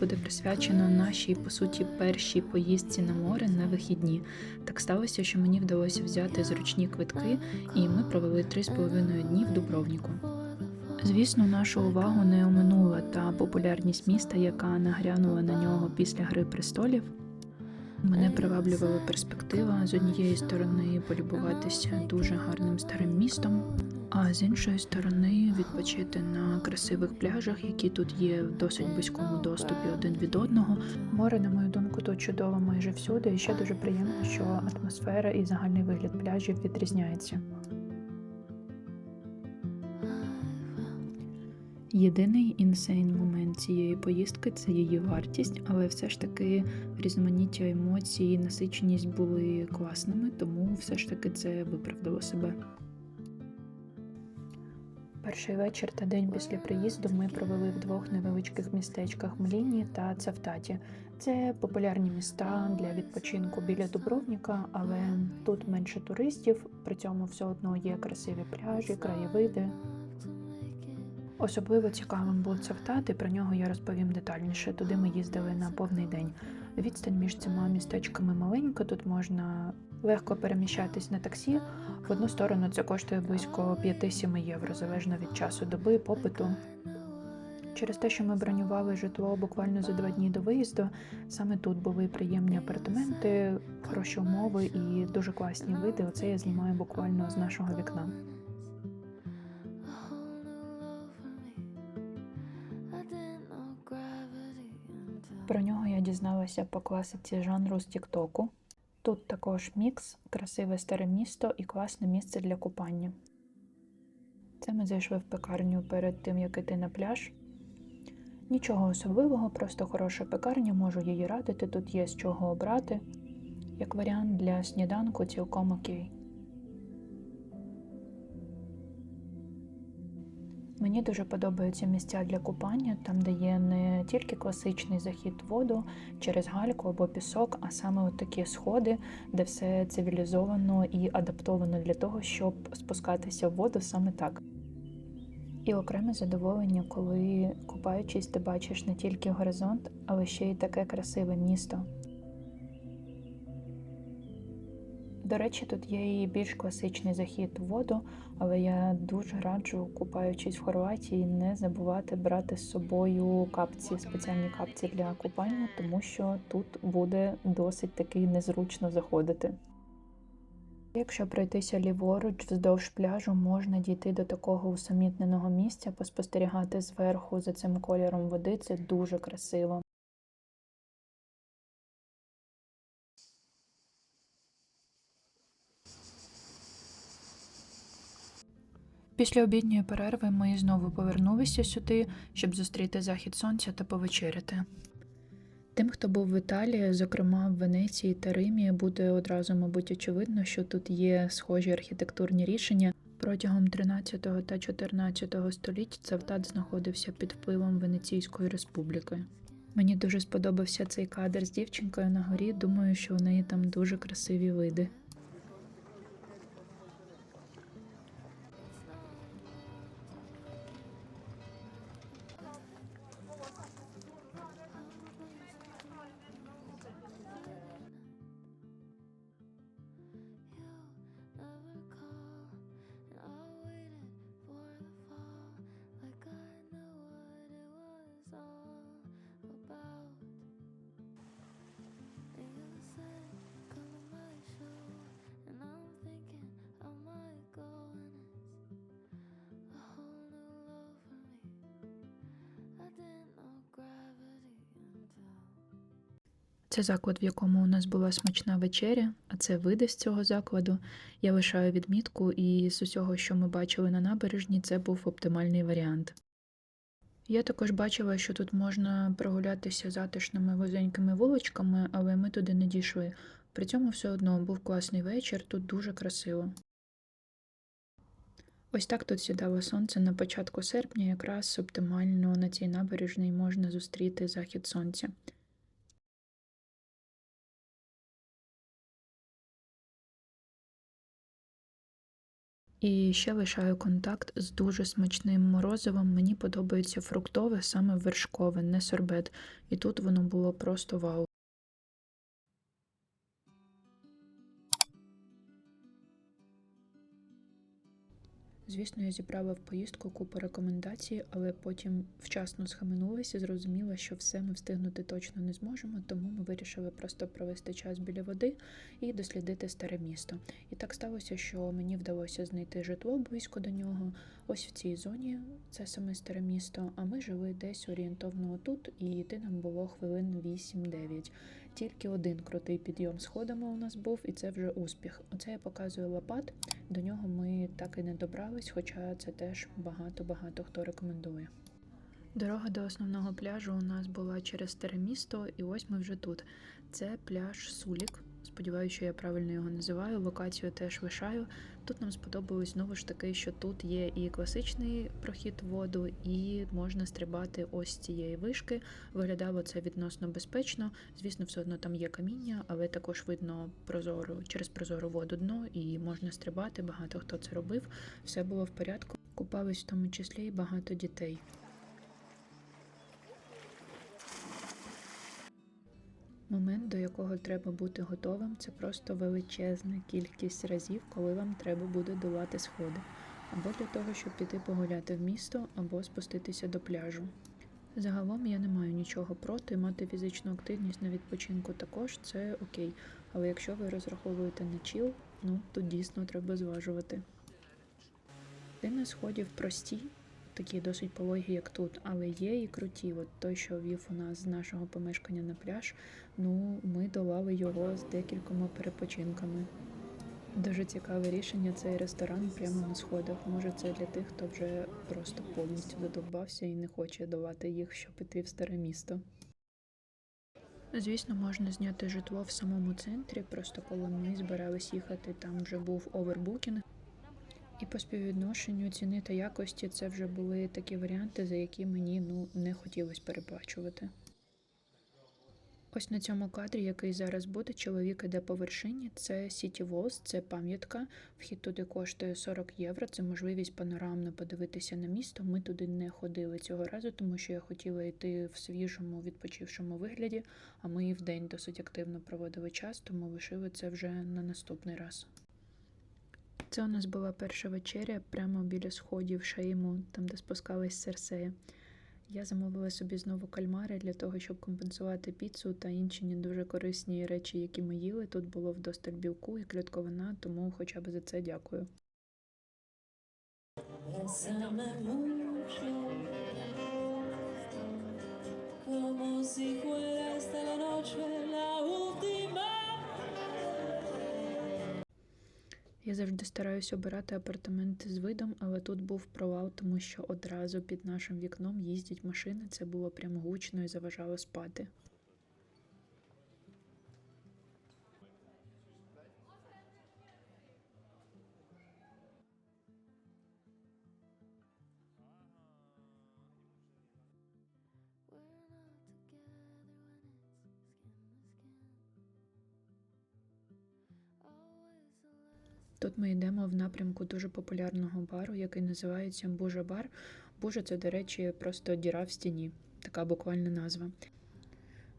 буде присвячено нашій, по суті, першій поїздці на море на вихідні. Так сталося, що мені вдалося взяти зручні квитки, і ми провели 3,5 дні в Дубровніку. Звісно, нашу увагу не оминула та популярність міста, яка нагрянула на нього після Гри престолів. Мене приваблювала перспектива з однієї сторони полюбуватися дуже гарним старим містом, а з іншої сторони відпочити на красивих пляжах, які тут є в досить близькому доступі один від одного. Море, на мою думку, тут чудово майже всюди, і ще дуже приємно, що атмосфера і загальний вигляд пляжів відрізняється. Єдиний інсейн момент цієї поїздки це її вартість, але все ж таки різноманіття емоцій, насиченість були класними, тому все ж таки це виправдало себе. Перший вечір та день після приїзду ми провели в двох невеличких містечках Мліні та Цавтаті. Це популярні міста для відпочинку біля Дубровніка, але тут менше туристів, при цьому все одно є красиві пляжі, краєвиди. Особливо цікавим був Цавтат, і про нього я розповім детальніше. Туди ми їздили на повний день. Відстань між цими містечками маленька. Тут можна легко переміщатись на таксі. В одну сторону це коштує близько 5-7 євро, залежно від часу доби і попиту. Через те, що ми бронювали житло буквально за два дні до виїзду, саме тут були приємні апартаменти, хороші умови і дуже класні види. Оце я знімаю буквально з нашого вікна. Про нього я дізналася по класиці жанру з Тіктоку. Тут також мікс, красиве старе місто і класне місце для купання. Це ми зайшли в пекарню перед тим, як іти на пляж. Нічого особливого, просто хороша пекарня, можу її радити. Тут є з чого обрати. Як варіант для сніданку цілком окей. Мені дуже подобаються місця для купання, там, де є не тільки класичний захід в воду через гальку або пісок, а саме от такі сходи, де все цивілізовано і адаптовано для того, щоб спускатися в воду саме так. І окреме задоволення, коли купаючись, ти бачиш не тільки горизонт, але ще й таке красиве місто. До речі, тут є і більш класичний захід в воду, але я дуже раджу, купаючись в Хорватії, не забувати брати з собою капці, спеціальні капці для купання, тому що тут буде досить таки незручно заходити. Якщо пройтися ліворуч вздовж пляжу, можна дійти до такого усамітненого місця, поспостерігати зверху за цим кольором води. Це дуже красиво. Після обідньої перерви ми знову повернулися сюди, щоб зустріти захід сонця та повечеряти. Тим, хто був в Італії, зокрема в Венеції та Римі, буде одразу, мабуть, очевидно, що тут є схожі архітектурні рішення. Протягом 13 та 14 століть Цавтат знаходився під впливом Венеційської республіки. Мені дуже сподобався цей кадр з дівчинкою на горі. Думаю, що у неї там дуже красиві види. Це заклад, в якому у нас була смачна вечеря, а це види з цього закладу. Я лишаю відмітку, і з усього, що ми бачили на набережні, це був оптимальний варіант. Я також бачила, що тут можна прогулятися затишними вузенькими вуличками, але ми туди не дійшли. При цьому все одно був класний вечір, тут дуже красиво. Ось так тут сідало сонце на початку серпня, якраз оптимально на цій набережній можна зустріти захід сонця. І ще лишаю контакт з дуже смачним морозивом. Мені подобається фруктове, саме вершкове, не сорбет. І тут воно було просто вау. Звісно, я зібрала в поїздку купу рекомендацій, але потім вчасно схаменулася зрозуміла, що все ми встигнути точно не зможемо, тому ми вирішили просто провести час біля води і дослідити старе місто. І так сталося, що мені вдалося знайти житло близько до нього, ось в цій зоні, це саме старе місто. А ми жили десь орієнтовно тут, і йти нам було хвилин 8-9. Тільки один крутий підйом сходами у нас був, і це вже успіх. Оце я показую лопат. До нього ми так і не добрались, хоча це теж багато-багато хто рекомендує. Дорога до основного пляжу у нас була через старе місто, і ось ми вже тут. Це пляж Сулік. Сподіваюся, що я правильно його називаю. Локацію теж лишаю. Тут нам сподобалось знову ж таки, що тут є і класичний прохід в воду, і можна стрибати ось цієї вишки. Виглядало це відносно безпечно. Звісно, все одно там є каміння, але також видно прозору через прозору воду дно, і можна стрибати. Багато хто це робив. Все було в порядку. Купались в тому числі і багато дітей. Момент, до якого треба бути готовим, це просто величезна кількість разів, коли вам треба буде долати сходи, або для того, щоб піти погуляти в місто, або спуститися до пляжу. Загалом я не маю нічого проти, мати фізичну активність на відпочинку також це окей. Але якщо ви розраховуєте на чіл, ну то дійсно треба зважувати. Дини сходів прості, такі досить пологі, як тут, але є і круті. От той, що вів у нас з нашого помешкання на пляж, ну ми долали його з декількома перепочинками. Дуже цікаве рішення цей ресторан прямо на сходах. Може, це для тих, хто вже просто повністю задовбався і не хоче долати їх, щоб піти в старе місто. Звісно, можна зняти житло в самому центрі, просто коли ми збирались їхати, там вже був овербукінг. І по співвідношенню ціни та якості це вже були такі варіанти, за які мені ну не хотілося переплачувати. Ось на цьому кадрі, який зараз буде, чоловік іде по вершині. Це City Walls, це пам'ятка. Вхід туди коштує 40 євро. Це можливість панорамно подивитися на місто. Ми туди не ходили цього разу, тому що я хотіла йти в свіжому, відпочившому вигляді. А ми і вдень досить активно проводили час, тому лишили це вже на наступний раз. Це у нас була перша вечеря прямо біля сходів Шейму, там де спускались Серсея. Я замовила собі знову кальмари для того, щоб компенсувати піцу та інші не дуже корисні речі, які ми їли. Тут було вдосталь білку і клітковина, тому хоча б за це дякую. Como si fuera esta la noche la Я завжди стараюся обирати апартаменти з видом, але тут був провал, тому що одразу під нашим вікном їздять машини. Це було прям гучно і заважало спати. Тут ми йдемо в напрямку дуже популярного бару, який називається Бужа бар. Бужа це, до речі, просто діра в стіні, така буквальна назва.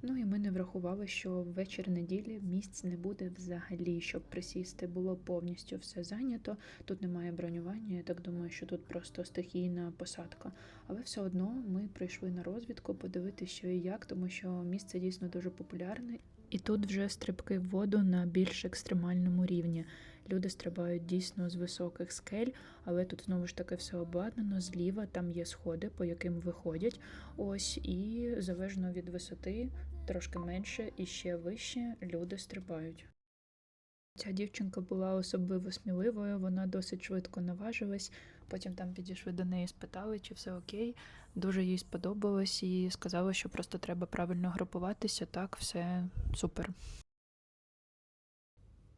Ну і ми не врахували, що ввечір неділі місць не буде взагалі, щоб присісти. Було повністю все зайнято. Тут немає бронювання. Я так думаю, що тут просто стихійна посадка. Але все одно ми прийшли на розвідку подивитися, що і як, тому що місце дійсно дуже популярне. І тут вже стрибки в воду на більш екстремальному рівні. Люди стрибають дійсно з високих скель, але тут знову ж таки все обладнано. Зліва там є сходи, по яким виходять. Ось і залежно від висоти, трошки менше і ще вище люди стрибають. Ця дівчинка була особливо сміливою, вона досить швидко наважилась. Потім там підійшли до неї, спитали, чи все окей. Дуже їй сподобалось і сказали, що просто треба правильно групуватися. Так, все супер.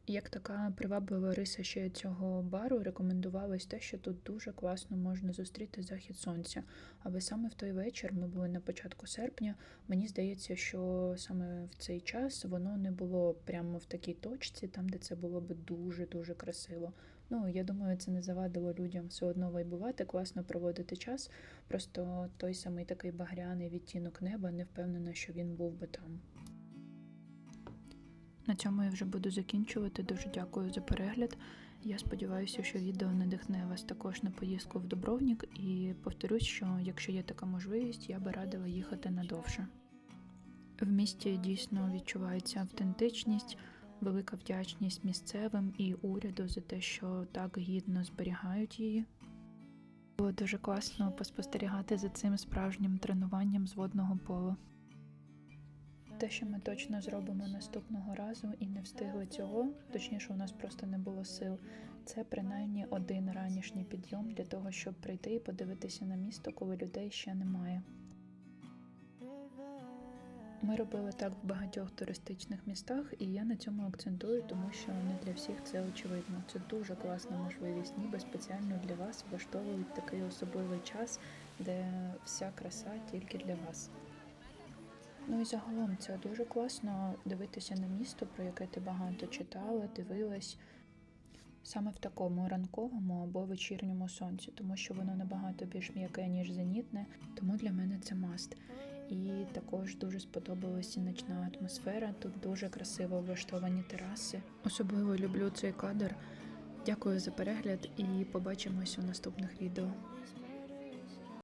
Як така приваблива риса ще цього бару рекомендувалось те, що тут дуже класно можна зустріти захід сонця. Але саме в той вечір ми були на початку серпня. Мені здається, що саме в цей час воно не було прямо в такій точці, там де це було би дуже дуже красиво. Ну, я думаю, це не завадило людям все одно вайбувати, класно проводити час. Просто той самий такий багряний відтінок неба, не впевнена, що він був би там. На цьому я вже буду закінчувати. Дуже дякую за перегляд. Я сподіваюся, що відео надихне вас також на поїздку в Дубровник. І повторюсь, що якщо є така можливість, я би радила їхати надовше. В місті дійсно відчувається автентичність, велика вдячність місцевим і уряду за те, що так гідно зберігають її. Було дуже класно поспостерігати за цим справжнім тренуванням з водного пола. Те, що ми точно зробимо наступного разу і не встигли цього, точніше, у нас просто не було сил. Це принаймні один ранішній підйом для того, щоб прийти і подивитися на місто, коли людей ще немає. Ми робили так в багатьох туристичних містах, і я на цьому акцентую, тому що не для всіх це очевидно. Це дуже класна можливість, ніби спеціально для вас влаштовують такий особливий час, де вся краса тільки для вас. Ну і загалом це дуже класно дивитися на місто, про яке ти багато читала, дивилась. Саме в такому ранковому або вечірньому сонці, тому що воно набагато більш м'яке, ніж зенітне, тому для мене це маст. І також дуже сподобалася ночна атмосфера. Тут дуже красиво влаштовані тераси. Особливо люблю цей кадр. Дякую за перегляд і побачимось у наступних відео.